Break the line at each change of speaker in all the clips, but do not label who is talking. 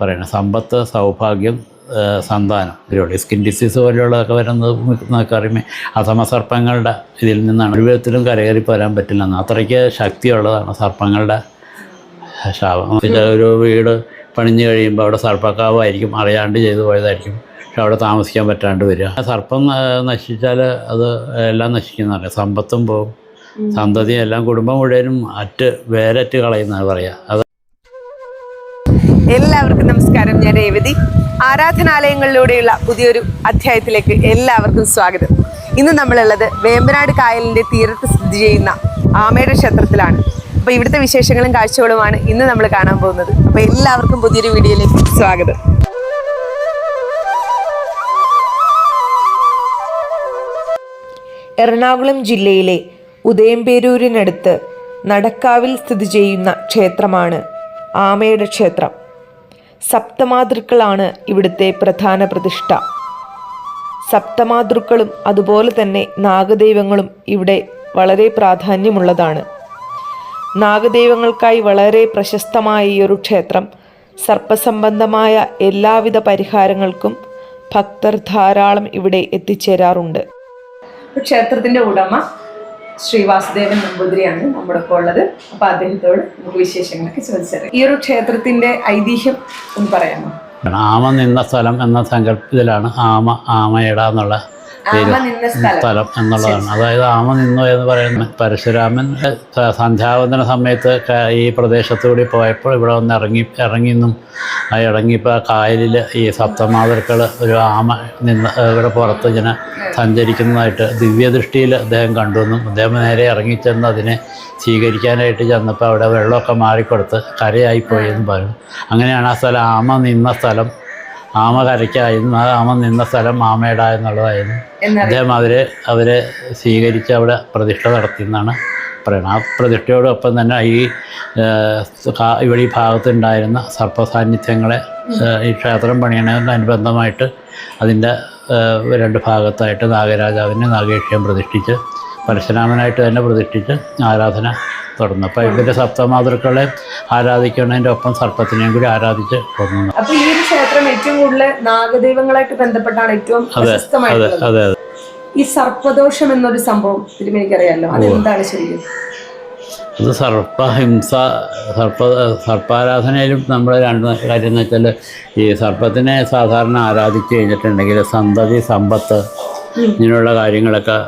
പറയണത് സമ്പത്ത് സൗഭാഗ്യം സന്താനം. ഇതിലൂടെ സ്കിൻ ഡിസീസ് പോലെയുള്ളതൊക്കെ വരുന്നത് നമുക്ക് അറിയുമേ അധമ സർപ്പങ്ങളുടെ ഇതിൽ നിന്നാണ്. ഒരു വിധത്തിലും കരകയറി പോരാൻ പറ്റില്ലെന്ന് അത്രയ്ക്ക് ശക്തിയുള്ളതാണ് സർപ്പങ്ങളുടെ ശാപം. ഒരു വീട് പണിഞ്ഞു കഴിയുമ്പോൾ അവിടെ സർപ്പക്കാവായിരിക്കും അറിയാണ്ട് ചെയ്തു പോയതായിരിക്കും. പക്ഷെ അവിടെ താമസിക്കാൻ പറ്റാണ്ട് വരിക. സർപ്പം നശിച്ചാൽ അത് എല്ലാം നശിക്കുന്നതല്ല സമ്പത്തും പോകും സന്തതിയും എല്ലാം കുടുംബം മുഴുവനും അറ്റ് വേരറ്റ് കളയുന്നതാണ് പറയുക. അത്
എല്ലാവർക്കും നമസ്കാരം. ഞാൻ രേവതി. ആരാധനാലയങ്ങളിലൂടെയുള്ള പുതിയൊരു അധ്യായത്തിലേക്ക് എല്ലാവർക്കും സ്വാഗതം. ഇന്ന് നമ്മളുള്ളത് വേമ്പനാട് കായലിന്റെ തീരത്ത് സ്ഥിതി ചെയ്യുന്ന ആമയുടെ ക്ഷേത്രത്തിലാണ്. അപ്പോൾ ഇവിടുത്തെ വിശേഷങ്ങളും കാഴ്ചകളുമാണ് ഇന്ന് നമ്മൾ കാണാൻ പോകുന്നത്. അപ്പോൾ എല്ലാവർക്കും പുതിയൊരു വീഡിയോയിലേക്ക് സ്വാഗതം. എറണാകുളം ജില്ലയിലെ ഉദയംപേരൂരിനടുത്ത് നടക്കാവിൽ സ്ഥിതി ചെയ്യുന്ന ക്ഷേത്രമാണ് ആമയുടെ ക്ഷേത്രം. സപ്തമാതൃക്കളാണ് ഇവിടുത്തെ പ്രധാന പ്രതിഷ്ഠ. സപ്തമാതൃക്കളും അതുപോലെ തന്നെ നാഗദൈവങ്ങളും ഇവിടെ വളരെ പ്രാധാന്യമുള്ളതാണ്. നാഗദൈവങ്ങൾക്കായി വളരെ പ്രശസ്തമായ ഈ ഒരു ക്ഷേത്രം സർപ്പസംബന്ധമായ എല്ലാവിധ പരിഹാരങ്ങൾക്കും ഭക്തർ ധാരാളം ഇവിടെ എത്തിച്ചേരാറുണ്ട്. ക്ഷേത്രത്തിന്റെ ഉടമ ശ്രീ വാസുദേവൻ നമ്പൂതിരിയാണ് നമ്മുടെ ഒപ്പം ഉള്ളത്. അപ്പൊ അദ്ദേഹത്തോട് നമുക്ക് വിശേഷങ്ങളൊക്കെ ചോദിച്ചറിയാം. ഈ ഒരു ക്ഷേത്രത്തിന്റെ ഐതിഹ്യം ഒന്ന് പറയാമോ?
ആമ നിന്ന സ്ഥലം എന്ന സങ്കല്പത്തിലാണ് ആമ ആമയിട എന്നുള്ള
സ്ഥലം.
എന്നുള്ളതാണ്. അതായത് ആമ നിന്നു എന്ന് പറയുന്ന പരശുരാമൻ സന്ധ്യാവന്തന സമയത്ത് ഈ പ്രദേശത്തുകൂടി പോയപ്പോൾ ഇവിടെ വന്ന് ഇറങ്ങി ഇറങ്ങിന്നും ആ ഇറങ്ങിയപ്പോൾ ആ കായലിൽ ഈ സപ്തമാതൃക്കൾ ഒരു ആമ നിന്ന് ഇവിടെ പുറത്ത് ഇങ്ങനെ സഞ്ചരിക്കുന്നതായിട്ട് ദിവ്യദൃഷ്ടിയിൽ അദ്ദേഹം കണ്ടുവെന്നും അദ്ദേഹം നേരെ ഇറങ്ങിച്ചെന്ന് അതിനെ സ്വീകരിക്കാനായിട്ട് ചെന്നപ്പോൾ അവിടെ വെള്ളമൊക്കെ മാറിക്കൊടുത്ത് കരയായിപ്പോയി എന്ന് പറഞ്ഞു. അങ്ങനെയാണ് ആ സ്ഥലം ആമ നിന്ന സ്ഥലം ആമ കരയ്ക്കായിരുന്നു. ആ ആമ നിന്ന സ്ഥലം ആമയുടെ എന്നുള്ളതായിരുന്നു. അദ്ദേഹം അവരെ അവരെ സ്വീകരിച്ച് അവിടെ പ്രതിഷ്ഠ നടത്തിയെന്നാണ് പറയുന്നത്. ആ പ്രതിഷ്ഠയോടൊപ്പം തന്നെ ഈ ഇവിടെ ഈ ഭാഗത്തുണ്ടായിരുന്ന സർപ്പസാന്നിധ്യങ്ങളെ ഈ ക്ഷേത്രം പണിയണതിനനുബന്ധമായിട്ട് അതിന്റെ രണ്ട് ഭാഗത്തായിട്ട് നാഗരാജാവിനെ നാഗേക്ഷ്യം പ്രതിഷ്ഠിച്ച് പരശുരാമനായിട്ട് തന്നെ പ്രതിഷ്ഠിച്ച് ആരാധന തുടർന്നു. അപ്പോൾ ഇവരുടെ സപ്തമാതൃക്കളെ ആരാധിക്കുന്നതിന്റെ ഒപ്പം സർപ്പത്തിനെയും കൂടി ആരാധിച്ച് കൊന്നു
ക്ഷേത്രം ഏറ്റവും കൂടുതൽ നാഗദൈവങ്ങളായിട്ട് ബന്ധപ്പെട്ടാണ് ഏറ്റവും പ്രശസ്തമായിട്ടുള്ളത്. ഈ സർപ്പദോഷം എന്നൊരു സംഭവം തിരുമെനിക്കറിയാലോ? അതെന്താണ് ശരിക്കും?
അത് സർപ്പഹിംസ സർപ്പ സർപ്പാരാധനയിലും നമ്മൾ രണ്ട് കാര്യം എന്ന് വെച്ചാൽ ഈ സർപ്പത്തിനെ സാധാരണ ആരാധിച്ച് കഴിഞ്ഞിട്ടുണ്ടെങ്കിൽ സന്തതി സമ്പത്ത് ഇങ്ങനെയുള്ള കാര്യങ്ങളൊക്കെ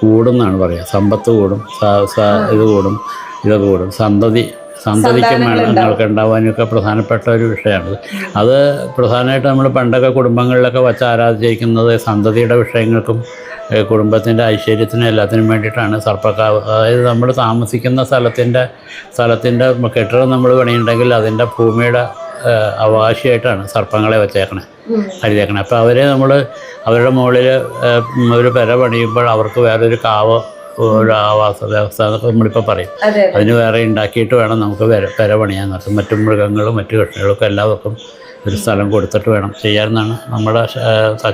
കൂടും എന്നാണ് പറയുക സമ്പത്ത് കൂടും ഇത് കൂടും ഇതൊക്കെ കൂടും. സന്തതി സന്തതിക്കും വേണങ്ങൾക്ക് ഉണ്ടാവാനൊക്കെ പ്രധാനപ്പെട്ട ഒരു വിഷയമാണ്. അത് പ്രധാനമായിട്ട് നമ്മൾ പണ്ടൊക്കെ കുടുംബങ്ങളിലൊക്കെ വച്ച് ആരാധിച്ചിരിക്കുന്നത് സന്തതിയുടെ വിഷയങ്ങൾക്കും കുടുംബത്തിന്റെ ഐശ്വര്യത്തിനും എല്ലാത്തിനും വേണ്ടിയിട്ടാണ് സർപ്പക്കാവ്. അതായത് നമ്മൾ താമസിക്കുന്ന സ്ഥലത്തിന്റെ സ്ഥലത്തിന്റെ കെട്ടിടം നമ്മൾ പണിയുണ്ടെങ്കിൽ അതിന്റെ ഭൂമിയുടെ അവകാശിയായിട്ടാണ് സർപ്പങ്ങളെ വെച്ചേക്കണേ കരുതേക്കണേ അപ്പോൾ അവരെ നമ്മൾ അവരുടെ മുകളിൽ ഒരു പെര പണിയുമ്പോൾ അവർക്ക് വേറൊരു കാവ് ഒരു ആവാസ വ്യവസ്ഥ എന്നൊക്കെ നമ്മളിപ്പോൾ പറയും അതിന് വേറെ ഉണ്ടാക്കിയിട്ട് വേണം നമുക്ക് പെര പെര പണിയാൻ നടത്തും മറ്റു മൃഗങ്ങളും മറ്റു കൃഷികൾക്കും എല്ലാവർക്കും ഒരു സ്ഥലം കൊടുത്തിട്ട് വേണം. ചെയ്യാമെന്നാണ് നമ്മുടെ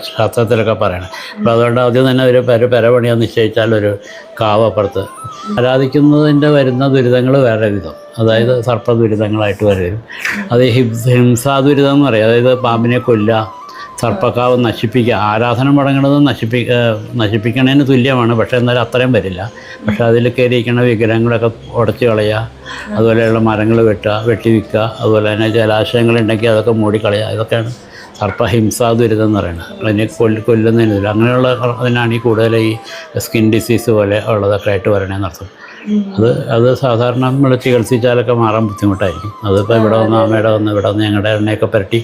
ശാസ്ത്രത്തിലൊക്കെ പറയണത് അപ്പോൾ അതുകൊണ്ട് ആദ്യം തന്നെ ഒരു പെര പെര പണിയാൻ നിശ്ചയിച്ചാൽ ഒരു കാവപ്പുറത്ത് ആരാധിക്കുന്നതിന്റെ വരുന്ന ദുരിതങ്ങൾ വേറെ വിധം. അതായത് സർപ്പ ദുരിതങ്ങളായിട്ട് വരും. അത് ഹിംസാ ദുരിതം എന്ന് പറയും. അതായത് പാമ്പിനെ കൊല്ലുക സർപ്പക്കാവ് നശിപ്പിക്കുക ആരാധന മുടങ്ങുന്നത് നശിപ്പി നശിപ്പിക്കണതിന് തുല്യമാണ്. പക്ഷേ എന്നാലും അത്രയും വരില്ല. പക്ഷേ അതിൽ കയറിയിരിക്കുന്ന വിഗ്രഹങ്ങളൊക്കെ ഉടച്ച് കളയുക അതുപോലെയുള്ള മരങ്ങൾ വെട്ടുക വെട്ടി വിൽക്കുക അതുപോലെ തന്നെ ജലാശയങ്ങളുണ്ടെങ്കിൽ അതൊക്കെ മൂടിക്കളയുക. ഇതൊക്കെയാണ് സർപ്പഹിംസാ ദുരിതം എന്ന് പറയുന്നത്. അതിനെ കൊല്ല് കൊല്ലുന്നതിനില്ല അങ്ങനെയുള്ള അതിനാണ് ഈ കൂടുതൽ ഈ സ്കിൻ ഡിസീസ് പോലെ ഉള്ളതൊക്കെ ആയിട്ട് വരണേന്ന് അർത്ഥം അത് അത് സാധാരണ നമ്മൾ ചികിത്സിച്ചാലൊക്കെ മാറാൻ ബുദ്ധിമുട്ടായിരിക്കും. അതിപ്പോൾ ഇവിടെ വന്ന് അമ്മയുടെ വന്ന് ഇവിടെ വന്ന് ഞങ്ങളുടെ എണ്ണയൊക്കെ പുരട്ടി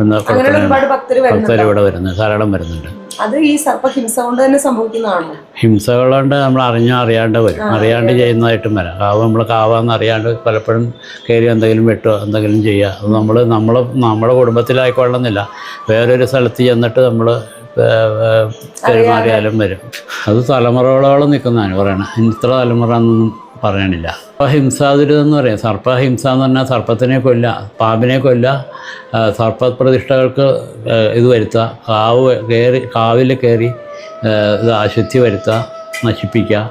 ഒന്ന്
അങ്ങനെ
കൊടുക്കണ
ഒരുപാട് ഭക്തര് വരുന്നുണ്ട്.
ഭക്തർ ഇവിടെ വരുന്നത് ധാരാളം വരുന്നുണ്ട്.
അത് ഈ സർപ്പഹിംസ കൊണ്ട് തന്നെ സംഭവിക്കുന്നതാണോ?
ഹിംസകളുണ്ട് നമ്മൾ അറിഞ്ഞോ അറിയാണ്ട് വരും. അറിയാണ്ട് ചെയ്യുന്നതായിട്ടും വരാം. കാവ് നമ്മൾ കാവാന്ന് അറിയാണ്ട് പലപ്പോഴും കയറി എന്തെങ്കിലും വെട്ടോ എന്തെങ്കിലും ചെയ്യുക അത് നമ്മൾ നമ്മൾ നമ്മുടെ കുടുംബത്തിലായിക്കൊള്ളുന്നില്ല വേറൊരു സ്ഥലത്ത് ചെന്നിട്ട് നമ്മൾ പെരുമാറിയാലും വരും. അത് തലമുറകളോളം നിൽക്കുന്നതാണ് പറയണത് ഇത്ര തലമുറ എന്നൊന്നും പറയണില്ല ഹിംസാതുരിതം എന്ന് പറയും. സർപ്പഹിംസ എന്ന് പറഞ്ഞാൽ സർപ്പത്തിനെ കൊല്ല പാമ്പിനെ കൊല്ല സർപ്പപ്രതിഷ്ഠകൾക്ക് ഇത് വരുത്തുക കാവ് കയറി കാവിൽ കയറി ഇത് അശുദ്ധി വരുത്തുക നശിപ്പിക്കുക.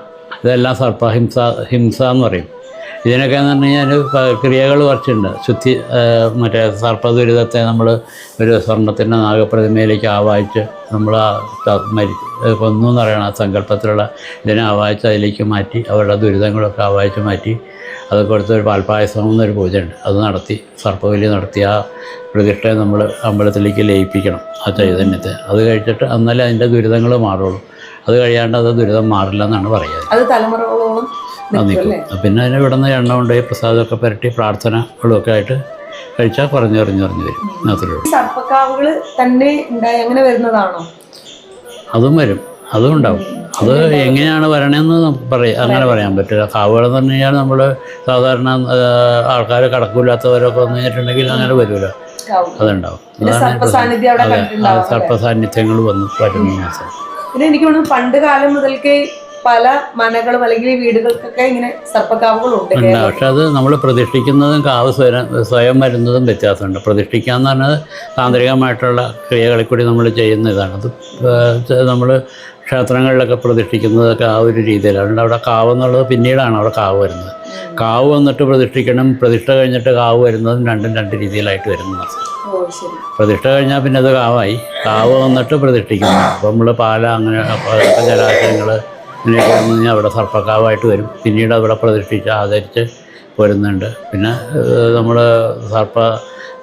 ഇതെല്ലാം സർപ്പഹിംസ ഹിംസ എന്ന് പറയും. ഇതിനൊക്കെ എന്ന് പറഞ്ഞു കഴിഞ്ഞാൽ ക്രിയകൾ കുറച്ചുണ്ട്. ശുദ്ധി മറ്റേ സർപ്പദുരിതത്തെ നമ്മൾ ഒരു സ്വർണത്തിന്റെ നാഗപ്രതിമയിലേക്ക് ആവാഹിച്ച് നമ്മൾ ആ മരി കൊന്നു എന്ന് പറയണം ആ സങ്കല്പത്തിലുള്ള ഇതിനെ ആവാഹിച്ച് അതിലേക്ക് മാറ്റി അവരുടെ ദുരിതങ്ങളൊക്കെ ആവാഹിച്ച് മാറ്റി അത് കൊടുത്ത് ഒരു പാൽപ്പായസം എന്നൊരു പൂജയുണ്ട്. അത് നടത്തി സർപ്പവലി നടത്തി ആ പ്രതിഷ്ഠയെ നമ്മൾ അമ്പലത്തിലേക്ക് ലയിപ്പിക്കണം ആ ചൈതന്യത്തെ. അത് കഴിച്ചിട്ട് എന്നാലേ അതിന്റെ ദുരിതങ്ങൾ മാറുള്ളൂ. അത് കഴിയാണ്ട് അത് ദുരിതം മാറില്ല എന്നാണ് പറയുന്നത്
അത് തലമുറകളോളം
അത്
നിൽക്കും
പിന്നെ അതിന് ഇവിടുന്ന് എണ്ണ കൊണ്ടുപോയി പ്രസാദമൊക്കെ പുരട്ടി പ്രാർത്ഥനകളൊക്കെ ആയിട്ട് കഴിച്ചാൽ കുറഞ്ഞു കുറഞ്ഞു കുറഞ്ഞു വരും അത്രേ ഉള്ളൂ.
സർപ്പക്കാവുകൾ തന്നെ ഉണ്ടായി അങ്ങനെ വരുന്നതാണോ?
അതും വരും. അതും ഉണ്ടാവും. അത് എങ്ങനെയാണ് വരണതെന്ന് നമുക്ക് പറയാം. അങ്ങനെ പറയാൻ പറ്റില്ല. കാവുകൾ എന്ന് പറഞ്ഞു കഴിഞ്ഞാൽ നമ്മൾ സാധാരണ ആൾക്കാർ കടക്കൂലാത്തവരൊക്കെ വന്നു കഴിഞ്ഞിട്ടുണ്ടെങ്കിൽ അങ്ങനെ വരുമല്ലോ അതുണ്ടാവും. അതാണ്
സർപ്പ സാന്നിധ്യം അവിടെ
അതെ
കണ്ടിട്ടുണ്ടാവും
സർപ്പ സാന്നിധ്യങ്ങൾ വന്നു വരുന്ന
എനിക്ക് തോന്നുന്നു പണ്ട് കാലം മുതൽക്കേ പല മനകളും അല്ലെങ്കിൽ വീടുകൾക്കൊക്കെ ഇങ്ങനെ സർപ്പക്കാവുകളുണ്ട്
പക്ഷെ അത് നമ്മൾ പ്രതിഷ്ഠിക്കുന്നതും കാവ് സ്വയം സ്വയം വരുന്നതും വ്യത്യാസമുണ്ട്. പ്രതിഷ്ഠിക്കുക എന്ന് പറഞ്ഞത് താന്ത്രികമായിട്ടുള്ള ക്രിയകളിൽ കൂടി നമ്മൾ ചെയ്യുന്ന ഇതാണ്. അത് നമ്മൾ ക്ഷേത്രങ്ങളിലൊക്കെ പ്രതിഷ്ഠിക്കുന്നതൊക്കെ ആ ഒരു രീതിയിലാണ്. അതുകൊണ്ട് അവിടെ കാവ് എന്നുള്ളത് പിന്നീടാണ് അവിടെ കാവ് വരുന്നത്. കാവ് വന്നിട്ട് പ്രതിഷ്ഠിക്കണം പ്രതിഷ്ഠ കഴിഞ്ഞിട്ട് കാവ് വരുന്നതും രണ്ടും രണ്ട് രീതിയിലായിട്ട് വരുന്നതാണ്. പ്രതിഷ്ഠ കഴിഞ്ഞാൽ പിന്നെ അത് കാവായി. കാവ് വന്നിട്ട് പ്രതിഷ്ഠിക്കുന്നു. അപ്പോൾ നമ്മൾ പാല അങ്ങനെ ജലാശയങ്ങൾ കഴിഞ്ഞാൽ അവിടെ സർപ്പക്കാവായിട്ട് വരും. പിന്നീട് അവിടെ പ്രതിഷ്ഠിച്ച് ആദരിച്ച് വരുന്നുണ്ട് പിന്നെ നമ്മൾ സർപ്പ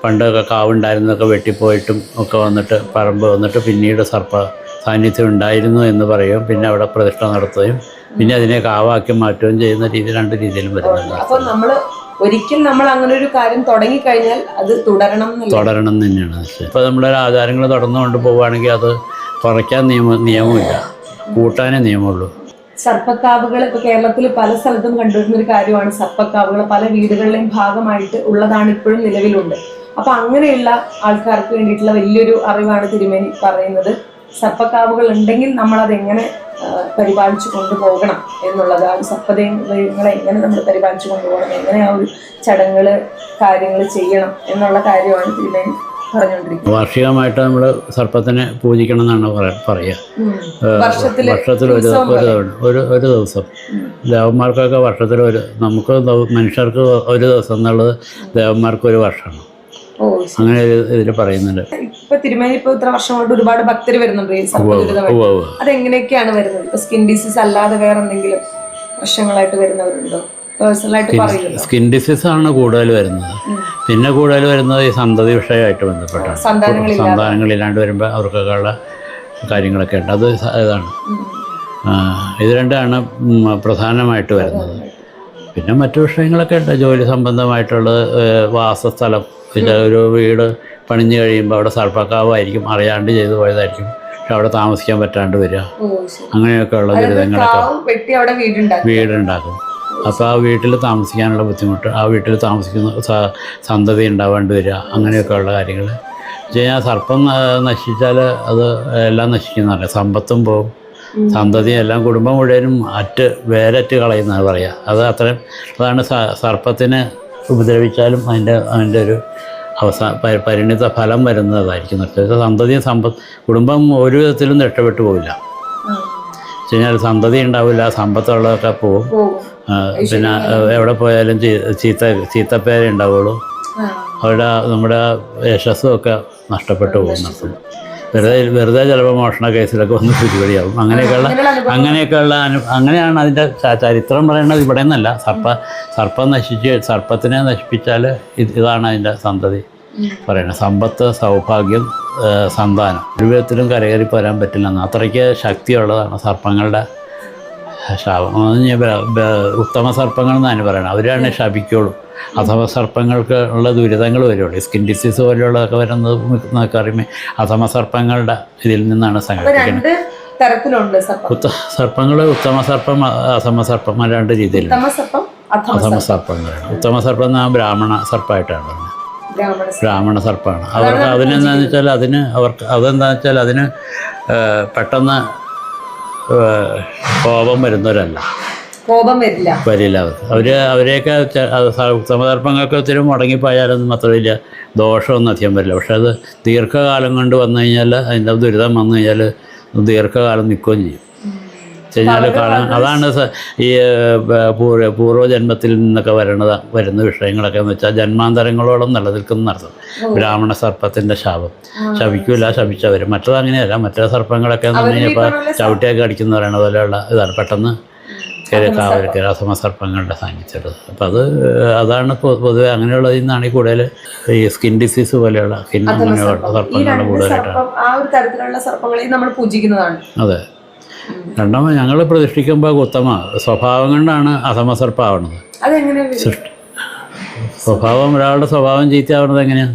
പണ്ടൊക്കെ കാവുണ്ടായിരുന്നൊക്കെ വെട്ടിപ്പോയിട്ടും ഒക്കെ വന്നിട്ട് പറമ്പ് വന്നിട്ട് പിന്നീട് സർപ്പ സാന്നിധ്യം ഉണ്ടായിരുന്നു എന്ന് പറയും പിന്നെ അവിടെ പ്രതിഷ്ഠ നടത്തുകയും പിന്നെ അതിനെ കാവാക്കി മാറ്റുകയും ചെയ്യുന്ന രീതി രണ്ട് രീതിയിലും വരുന്നുണ്ട്.
അപ്പോൾ നമ്മൾ ഒരിക്കൽ നമ്മൾ അങ്ങനെ ഒരു കാര്യം തുടങ്ങി കഴിഞ്ഞാൽ അത് തുടരണം
തുടരണം തന്നെയാണ് ഇപ്പോൾ നമ്മളൊരു ആചാരങ്ങൾ തുടർന്നുകൊണ്ട് പോവുകയാണെങ്കിൽ അത് കുറയ്ക്കാൻ നിയമ നിയമമില്ല. കൂട്ടാനേ നിയമമുള്ളൂ.
സർപ്പക്കാവുകൾ ഇപ്പൊ കേരളത്തിൽ പല സ്ഥലത്തും കണ്ടുവരുന്ന ഒരു കാര്യമാണ് സർപ്പക്കാവുകൾ. പല വീടുകളിലെയും ഭാഗമായിട്ട് ഉള്ളതാണ് ഇപ്പോഴും നിലവിലുണ്ട്. അപ്പൊ അങ്ങനെയുള്ള ആൾക്കാർക്ക് വേണ്ടിയിട്ടുള്ള വലിയൊരു അറിവാണ് തിരുമേനി പറയുന്നത്. സർപ്പക്കാവുകൾ ഉണ്ടെങ്കിൽ നമ്മൾ അതെങ്ങനെ പരിപാലിച്ചു കൊണ്ടുപോകണം എന്നുള്ളത് ആ സർപ്പദൈവങ്ങളെ എങ്ങനെ നമ്മൾ പരിപാലിച്ചു കൊണ്ടുപോകണം എങ്ങനെ ആ ഒരു ചടങ്ങുകൾ കാര്യങ്ങൾ ചെയ്യണം എന്നുള്ള കാര്യമാണ് തിരുമേനി പറഞ്ഞുകൊണ്ടിരിക്കുന്നത്
വാർഷികമായിട്ട് നമ്മൾ സർപ്പത്തിനെ പൂജിക്കണം എന്നാണ് പറ- പറയുക വർഷത്തിൽ ഒരു ഒരു തവണ ഒരു ഒരു ദിവസം. ദേവന്മാർക്കൊക്കെ വർഷത്തിൽ ഒരു നമുക്ക് മനുഷ്യർക്ക് ഒരു ദിവസം എന്നുള്ളത് ദേവന്മാർക്ക് ഒരു വർഷമാണ്. അങ്ങനെ ഇതിൽ പറയുന്നുണ്ട്.
ഇപ്പൊ തിരുമേനി ഇപ്പൊ ഇത്ര വർഷം കൊണ്ട് ഒരുപാട് ഭക്തർ വരുന്നുണ്ട്. അതെങ്ങനെയൊക്കെയാണ് വരുന്നത്? ഇപ്പൊ സ്കിൻ ഡിസീസ് അല്ലാതെ വേറെ എന്തെങ്കിലും പ്രശ്നങ്ങളായിട്ട് വരുന്നവരുണ്ടോ? പേഴ്സണലായിട്ട്
സ്കിൻ ഡിസീസ് ആണ് കൂടുതൽ വരുന്നത്. പിന്നെ കൂടുതൽ വരുന്നത് ഈ സന്തതി വിഷയമായിട്ട് ബന്ധപ്പെട്ടാണ്. സന്താനങ്ങളില്ലാണ്ട് വരുമ്പോൾ അവർക്കൊക്കെ ഉള്ള കാര്യങ്ങളൊക്കെ ഉണ്ട്. അത് ഇതാണ്. ഇത് രണ്ടാണ് പ്രധാനമായിട്ട് വരുന്നത്. പിന്നെ മറ്റു വിഷയങ്ങളൊക്കെ ഉണ്ട്. ജോലി സംബന്ധമായിട്ടുള്ള വാസസ്ഥലം. പിന്നെ ഒരു വീട് പണിഞ്ഞു കഴിയുമ്പോൾ അവിടെ സർപ്പക്കാവായിരിക്കും അറിയാണ്ട് ചെയ്തു പോയതായിരിക്കും. പക്ഷെ അവിടെ താമസിക്കാൻ പറ്റാണ്ട് വരിക.
അങ്ങനെയൊക്കെ
ഉള്ള ദുരിതങ്ങളൊക്കെ
വീടുണ്ടാക്കും.
അപ്പോൾ ആ വീട്ടിൽ താമസിക്കാനുള്ള ബുദ്ധിമുട്ട് ആ വീട്ടിൽ താമസിക്കുന്ന സന്തതി ഉണ്ടാവേണ്ടി വരിക അങ്ങനെയൊക്കെയുള്ള കാര്യങ്ങൾ കഴിഞ്ഞാൽ സർപ്പം നശിച്ചാൽ അത് എല്ലാം നശിക്കുന്നതല്ല? സമ്പത്തും പോകും സന്തതി എല്ലാം കുടുംബം മുഴുവനും അറ്റ് വേരറ്റ് കളയുന്നത് പറയുക അത് അത്രയും അതാണ് സർപ്പത്തിനെ ഉപദ്രവിച്ചാലും അതിന്റെ അതിന്റെ ഒരു അവസാന പരിണിത ഫലം വരുന്നതായിരിക്കും. നഷ്ടം സന്തതിയും സമ്പ കുടുംബം ഒരു വിധത്തിലും രക്ഷപ്പെട്ടു പോവില്ല. വെച്ച് കഴിഞ്ഞാൽ സന്തതി ഉണ്ടാവില്ല സമ്പത്തുള്ളതൊക്കെ പോവും. പിന്നെ എവിടെ പോയാലും ചീത്ത ചീത്തപ്പേരേ ഉണ്ടാവുള്ളൂ. അവിടെ നമ്മുടെ യശസ്സും ഒക്കെ നഷ്ടപ്പെട്ടു പോകുന്നു വെറുതെ വെറുതെ ചിലപ്പോൾ മോഷണ കേസിലൊക്കെ വന്ന് പിടിപടിയാവും. അങ്ങനെയൊക്കെയുള്ള അങ്ങനെയൊക്കെയുള്ള അനു അങ്ങനെയാണ് അതിന്റെ ചരിത്രം പറയുന്നത് ഇവിടെ നിന്നല്ല സർപ്പ സർപ്പം നശിച്ച് സർപ്പത്തിനെ നശിപ്പിച്ചാൽ ഇത് ഇതാണ് അതിന്റെ സന്തതി. പറയുന്നത് സമ്പത്ത് സൗഭാഗ്യം സന്താനം. ഒരു വിധത്തിലും കരകയറി പോരാൻ പറ്റില്ലെന്ന് അത്രയ്ക്ക് ശക്തിയുള്ളതാണ് സർപ്പങ്ങളുടെ ശാപം. ഉത്തമ സർപ്പങ്ങൾ എന്നാണ് പറയുന്നത് അവരാണ് ശപിക്കുള്ളൂ. അഥമ സർപ്പങ്ങൾക്ക് ഉള്ള ദുരിതങ്ങൾ വരുള്ളൂ. സ്കിൻ ഡിസീസ് പോലെയുള്ളതൊക്കെ വരുന്നത് നമുക്ക് അറിയുമ്പോൾ അഥമ സർപ്പങ്ങളുടെ ഇതിൽ നിന്നാണ് സംഘടിപ്പിക്കുന്നത്
തരത്തിലുണ്ട് സർപ്പം.
സർപ്പങ്ങൾ ഉത്തമ സർപ്പം അസമ സർപ്പം രണ്ട് രീതിയിലാണ്
ഉത്തമ സർപ്പം അധമ
അധമ സർപ്പങ്ങളാണ് ഉത്തമ സർപ്പം എന്നാൽ ബ്രാഹ്മണ സർപ്പമായിട്ടാണ് പറഞ്ഞത്
ബ്രാഹ്മണ സർപ്പം.
ബ്രാഹ്മണ സർപ്പമാണ് അവർക്ക് അതിനെന്താണെന്ന് വെച്ചാൽ അതിന് അവർക്ക് അതെന്താണെന്ന് വെച്ചാൽ അതിന് പെട്ടെന്ന് കോപം വരുന്നവരല്ല.
കോപം വരില്ല.
വരില്ല. അവർ അവരെയൊക്കെ സമതർപ്പങ്ങൾക്ക് ഒത്തിരി മുടങ്ങിപ്പോയാലൊന്നും മാത്രമില്ല ദോഷമൊന്നും അധികം വരില്ല. പക്ഷെ അത് ദീർഘകാലം കൊണ്ട് വന്നു കഴിഞ്ഞാൽ അതിന്റെ ദുരിതം വന്നു കഴിഞ്ഞാൽ ദീർഘകാലം നിൽക്കുകയും ചെയ്യും. കഴിഞ്ഞാൽ കാണാൻ അതാണ് ഈ പൂർവജന്മത്തിൽ നിന്നൊക്കെ വരണത് വരുന്ന വിഷയങ്ങളൊക്കെ എന്ന് വെച്ചാൽ ജന്മാന്തരങ്ങളോളം നിലനിൽക്കുന്ന അർത്ഥം ബ്രാഹ്മണ സർപ്പത്തിന്റെ ശാപം. ശപിക്കൂല ശപിച്ചവർ മറ്റത് അങ്ങനെയല്ല. മറ്റേ സർപ്പങ്ങളൊക്കെ എന്ന് പറഞ്ഞു കഴിഞ്ഞപ്പോൾ ചവിട്ടിയൊക്കെ അടിക്കുന്ന പറയണ പോലെയുള്ള ഇതാണ്. പെട്ടെന്ന് കാവലൊക്കെ രാസമ സർപ്പങ്ങളുടെ സാന്നിധ്യമുള്ളത് അപ്പം അത് അതാണ് പൊതുവെ അങ്ങനെയുള്ളതിൽ നിന്നാണ് ഈ കൂടുതൽ ഈ സ്കിൻ ഡിസീസ് പോലെയുള്ള സ്കിൻ അങ്ങനെയുള്ള സർപ്പങ്ങളുടെ കൂടുതലായിട്ടാണ്.
നമ്മൾ പൂജിക്കുന്നതാണ്.
അതെ. രണ്ടാമത് ഞങ്ങൾ പ്രതിഷ്ഠിക്കുമ്പോൾ ഉത്തമ. സ്വഭാവം കൊണ്ടാണ് അസമസർപ്പാവണത്. സൃഷ്ടി സ്വഭാവം ഒരാളുടെ സ്വഭാവം ചീത്തയാവുന്നത് എങ്ങനെയാണ്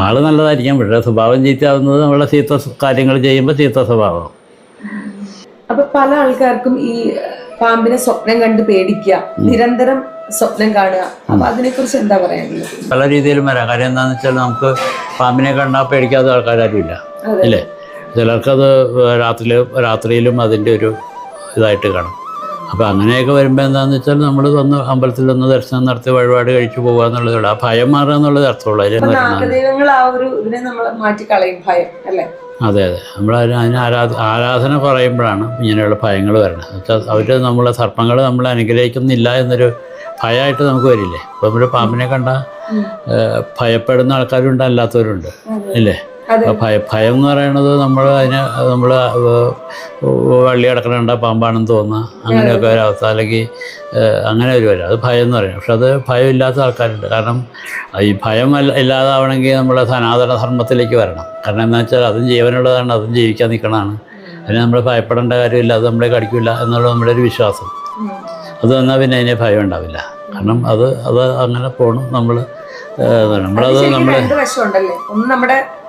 ആൾ നല്ലതായിരിക്കാം പക്ഷേ സ്വഭാവം ചീത്തയാവുന്നത് നമ്മളെ ചീത്ത കാര്യങ്ങൾ ചെയ്യുമ്പോൾ ചീത്ത സ്വഭാവം.
അപ്പൊ പല ആൾക്കാർക്കും ഈ പാമ്പിനെ സ്വപ്നം കണ്ട് പേടിക്കുക നിരന്തരം സ്വപ്നം കാണുക. അപ്പൊ അതിനെ കുറിച്ച് എന്താ പറയാനുള്ളത്?
പല രീതിയിലും വരാം. കാര്യം എന്താണെന്ന് വെച്ചാൽ നമുക്ക് പാമ്പിനെ കണ്ടാൽ പേടിക്കാത്ത ആൾക്കാരും ഇല്ല
അതെ.
ചിലർക്കത് രാത്രി രാത്രിയിലും അതിന്റെ ഒരു ഇതായിട്ട് കാണും. അപ്പോൾ അങ്ങനെയൊക്കെ വരുമ്പോൾ എന്താണെന്ന് വെച്ചാൽ നമ്മൾ വന്ന് അമ്പലത്തിൽ വന്ന് ദർശനം നടത്തി വഴിപാട് കഴിച്ചു പോകുക എന്നുള്ളതാണ് ആ ഭയം മാറുക എന്നുള്ളത് അർത്ഥമുള്ളൂ. അതിൽ
അല്ലെ?
അതെ അതെ. നമ്മൾ അതിന് ആരാധ ആരാധന പറയുമ്പോഴാണ് ഇങ്ങനെയുള്ള ഭയങ്ങൾ വരുന്നത്. എന്നുവെച്ചാൽ അവർ നമ്മളെ സർപ്പങ്ങൾ നമ്മൾ അനുഗ്രഹിക്കുന്നില്ല എന്നൊരു ഭയമായിട്ട് നമുക്ക് വരില്ലേ? അപ്പോൾ നമ്മൾ പാമ്പിനെ കണ്ട ഭയപ്പെടുന്ന ആൾക്കാരുണ്ട് അല്ലാത്തവരുണ്ട്. ഇല്ലേ. അപ്പോൾ ഭയ ഭയം എന്ന് പറയുന്നത് നമ്മൾ അതിന് നമ്മൾ വള്ളി കിടക്കണ പാമ്പാണെന്ന് തോന്നുക അങ്ങനെയൊക്കെ ഒരു അവസ്ഥ അല്ലെങ്കിൽ അങ്ങനെ ഒരു വരും അത് ഭയം എന്ന് പറയുന്നത് പക്ഷെ അത് ഭയമില്ലാത്ത ആൾക്കാരുണ്ട്. കാരണം ഈ ഭയം അല്ല ഇല്ലാതാവണമെങ്കിൽ നമ്മൾ സനാതന ധർമ്മത്തിലേക്ക് വരണം. കാരണം എന്താ വെച്ചാൽ അതും ജീവനുള്ളതാണ് അതും ജീവിക്കാൻ നിൽക്കണതാണ്. അതിന് നമ്മൾ ഭയപ്പെടേണ്ട കാര്യമില്ല. അത് നമ്മളെ കടിക്കില്ല എന്നുള്ള നമ്മുടെ ഒരു വിശ്വാസം. അത് വന്നാൽ പിന്നെ അതിനെ ഭയം ഉണ്ടാവില്ല. കാരണം അത് അത് അങ്ങനെ പോകണം നമ്മൾ നമ്മളത്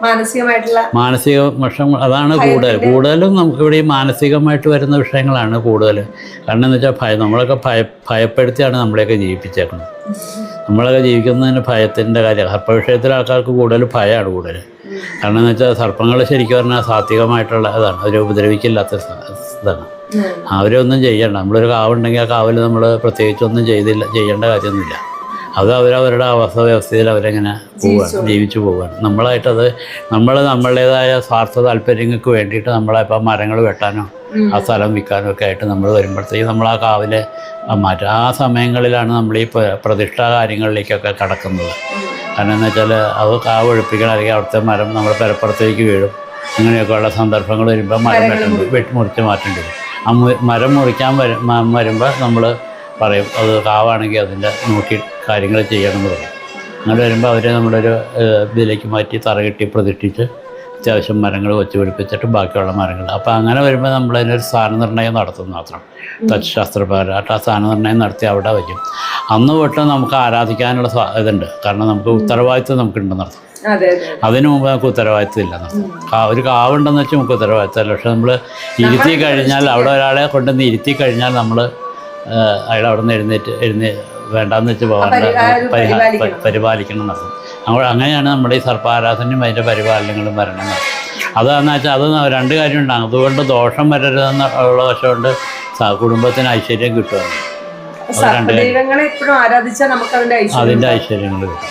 മാനസികമായിട്ടുള്ള
മാനസിക വിഷം അതാണ് കൂടുതൽ. കൂടുതലും നമുക്ക് ഇവിടെ ഈ മാനസികമായിട്ട് വരുന്ന വിഷയങ്ങളാണ് കൂടുതൽ. കാരണം എന്ന് വെച്ചാൽ ഭയം നമ്മളൊക്കെ ഭയ ഭയപ്പെടുത്തിയാണ് നമ്മളെയൊക്കെ ജീവിപ്പിച്ചേക്കുന്നത്. നമ്മളൊക്കെ ജീവിക്കുന്നതിന് ഭയത്തിന്റെ കാര്യം സർപ്പ വിഷയത്തിലെ ആൾക്കാർക്ക് കൂടുതൽ ഭയമാണ് കൂടുതൽ. കാരണം എന്ന് വെച്ചാൽ സർപ്പങ്ങൾ ശരിക്കും പറഞ്ഞാൽ സാത്വികമായിട്ടുള്ള ഇതാണ്. അവർ ഉപദ്രവിക്കില്ലാത്ത ഇതാണ്. അവരൊന്നും ചെയ്യണ്ട. നമ്മളൊരു കാവുണ്ടെങ്കിൽ ആ കാവിൽ നമ്മൾ പ്രത്യേകിച്ചൊന്നും ചെയ്തില്ല ചെയ്യേണ്ട കാര്യമൊന്നുമില്ല. അത് അവരവരുടെ അവസ്ഥ വ്യവസ്ഥയിൽ അവരെങ്ങനെ പോവുകയാണ് ജീവിച്ചു പോവുകയാണ് നമ്മളായിട്ടത് നമ്മൾ നമ്മളുടേതായ സ്വാർത്ഥ താല്പര്യങ്ങൾക്ക് വേണ്ടിയിട്ട് നമ്മളിപ്പോൾ മരങ്ങൾ വെട്ടാനോ ആ സ്ഥലം വിൽക്കാനോ ഒക്കെ ആയിട്ട് നമ്മൾ വരുമ്പോഴത്തേക്കും നമ്മൾ ആ കാവിലെ മാറ്റും ആ സമയങ്ങളിലാണ് നമ്മൾ ഈ പ്ര- പ്രതിഷ്ഠാ കാര്യങ്ങളിലേക്കൊക്കെ കടക്കുന്നത്. കാരണം എന്ന് വെച്ചാൽ അത് കാവ് ഒഴിപ്പിക്കണം അല്ലെങ്കിൽ അവിടുത്തെ മരം നമ്മുടെ പെരപ്പുറത്തേക്ക് വീഴും. അങ്ങനെയൊക്കെയുള്ള സന്ദർഭങ്ങൾ വരുമ്പോൾ മരം വെട്ടി മുറിച്ച് മാറ്റേണ്ടി വരും. ആ മരം മുറിക്കാൻ വരും വരുമ്പോൾ നമ്മൾ പറയും അത് കാവാണെങ്കിൽ അതിന്റെ നോക്കി കാര്യങ്ങൾ ചെയ്യണം എന്ന് പറയും. അങ്ങനെ വരുമ്പോൾ അവരെ നമ്മളൊരു ഇതിലേക്ക് മാറ്റി തറകെട്ടി പ്രതിഷ്ഠിച്ച് അത്യാവശ്യം മരങ്ങൾ വെച്ച് പിടിപ്പിച്ചിട്ട് ബാക്കിയുള്ള മരങ്ങൾ. അപ്പോൾ അങ്ങനെ വരുമ്പോൾ നമ്മൾ അതിനൊരു സ്ഥാനനിർണയം നടത്തും മാത്രം. തച്ചുശാസ്ത്രപ്രകാരം ആ സ്ഥാനനിർണയം നടത്തി അവിടെ വയ്ക്കും. അന്ന് തൊട്ട് നമുക്ക് ആരാധിക്കാനുള്ള ഇതുണ്ട്. കാരണം നമുക്ക് ഉത്തരവാദിത്വം നമുക്കുണ്ടെന്നർത്ഥം
അതെ അതെ
അതിനു മുമ്പ് നമുക്ക് ഉത്തരവാദിത്വം ഇല്ല ഒരു കാവുണ്ടെന്ന് വെച്ചാൽ നമുക്ക് ഉത്തരവാദിത്തമല്ല പക്ഷെ നമ്മൾ ഇരുത്തി കഴിഞ്ഞാൽ അവിടെ ഒരാളെ കൊണ്ടുവന്ന് ഇരുത്തി കഴിഞ്ഞാൽ നമ്മൾ അയാൾ അവിടെ നിന്ന് എഴുന്നേറ്റ് എഴുന്നേ വേണ്ടാന്ന് വെച്ച് പോകാൻ
പരിപാലിക്കണം.
എന്നർത്ഥം നമ്മൾ അങ്ങനെയാണ് നമ്മുടെ ഈ സർപ്പാരാധനയും അതിന്റെ പരിപാലനങ്ങളും വരണം. അതാണെന്ന് വെച്ചാൽ അത് രണ്ട് കാര്യം ഉണ്ടാകും അതുകൊണ്ട് ദോഷം വരരുതെന്ന് ഉള്ള വശമുണ്ട്. കുടുംബത്തിന് ഐശ്വര്യം കിട്ടുകയാണ്
ദൈവങ്ങളെ എപ്പോഴും ആരാധിച്ചാൽ നമുക്ക് അതിന്റെ ഐശ്വര്യം
അതിന്റെ ഐശ്വര്യങ്ങൾ കിട്ടും.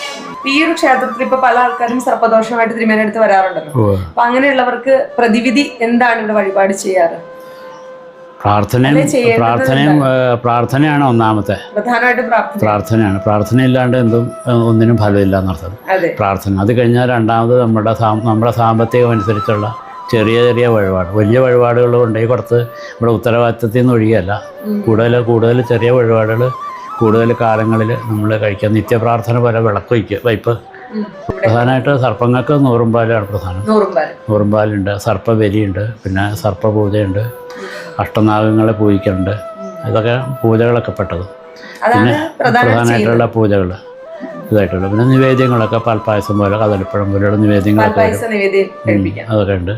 ഈ ഒരു ക്ഷേത്രത്തിൽ ഇപ്പൊ പല ആൾക്കാരും സർപ്പദോഷമായിട്ട് തിരുമേനടുത്ത് വരാറുണ്ടല്ലോ. അപ്പൊ അങ്ങനെയുള്ളവർക്ക് പ്രതിവിധി എന്താണ് ഇവിടെ വഴിപാട് ചെയ്യാറ്?
പ്രാർത്ഥനയും പ്രാർത്ഥനയും പ്രാർത്ഥനയാണ് ഒന്നാമത്തെ. പ്രാർത്ഥനയാണ് പ്രാർത്ഥന. ഇല്ലാണ്ട് എന്തും ഒന്നിനും ഫലമില്ല എന്നർത്ഥം. പ്രാർത്ഥന. അത് കഴിഞ്ഞാൽ രണ്ടാമത് നമ്മുടെ നമ്മുടെ സാമ്പത്തികം അനുസരിച്ചുള്ള ചെറിയ ചെറിയ വഴിപാട്. വലിയ വഴിപാടുകൾ ഉണ്ടെങ്കിൽ കുറച്ച് നമ്മുടെ ഉത്തരവാദിത്തത്തിൽ നിന്ന് ഒഴികല്ല കൂടുതൽ കൂടുതൽ ചെറിയ വഴിപാടുകൾ കൂടുതൽ കാലങ്ങളിൽ നമ്മൾ കഴിക്കുക. നിത്യപ്രാർത്ഥന പോലെ വിളക്ക് വയ്ക്കുക.
വൈപ്പ്.
പ്രധാനമായിട്ട് സർപ്പങ്ങൾക്ക് നൂറുംപാലാണ് പ്രധാനം.
നൂറും പേര്
നൂറുംപാലുണ്ട് സർപ്പബലിയുണ്ട്. പിന്നെ സർപ്പപൂജയുണ്ട്. അഷ്ടനാഗങ്ങളെ പൂജിക്കുന്നുണ്ട് ഇതൊക്കെ പൂജകളൊക്കെ പെട്ടത്.
പിന്നെ പ്രധാന
പ്രധാനമായിട്ടുള്ള പൂജകൾ ഇതായിട്ടുള്ള പിന്നെ നിവേദ്യങ്ങളൊക്കെ പാൽപ്പായസം പോലെ കദളിപ്പഴം പോലെയുള്ള നിവേദ്യങ്ങളൊക്കെ അതൊക്കെ ഉണ്ട്.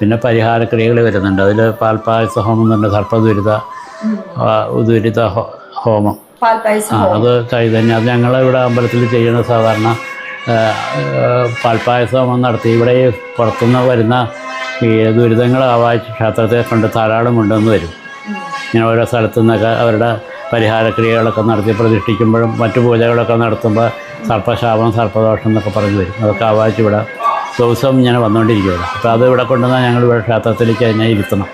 പിന്നെ പരിഹാരക്രിയകൾ വരുന്നുണ്ട്. അതിൽ പാൽപ്പായസ ഹോമം എന്നുണ്ട് സർപ്പദുരിത ഉദുരിത ഹോമം. ആ അത് ചൈതന്യം അത് ഞങ്ങളിവിടെ അമ്പലത്തിൽ ചെയ്യുന്ന സാധാരണ പാൽപ്പായസം നടത്തി. ഇവിടെ പുറത്തുനിന്ന് വരുന്ന ഈ ദുരിതങ്ങൾ ആവാഹിച്ച് ക്ഷേത്രത്തെ കൊണ്ട് ധാരാളം കൊണ്ടുവന്ന് വരും ഇങ്ങനെ ഓരോ സ്ഥലത്തു നിന്നൊക്കെ അവരുടെ പരിഹാരക്രിയകളൊക്കെ നടത്തി പ്രതിഷ്ഠിക്കുമ്പോഴും മറ്റു പൂജകളൊക്കെ നടത്തുമ്പോൾ സർപ്പശാപം സർപ്പദോഷം എന്നൊക്കെ പറഞ്ഞു വരും അതൊക്കെ ആവാഹിച്ച് ഇവിടെ ദിവസം ഇങ്ങനെ വന്നുകൊണ്ടിരിക്കുകയാണ്. അപ്പോൾ അത് ഇവിടെ കൊണ്ടുവന്നാൽ ഞങ്ങൾ ഇവിടെ ക്ഷേത്രത്തിലേക്ക് അതിനെ ഇരുത്തണം.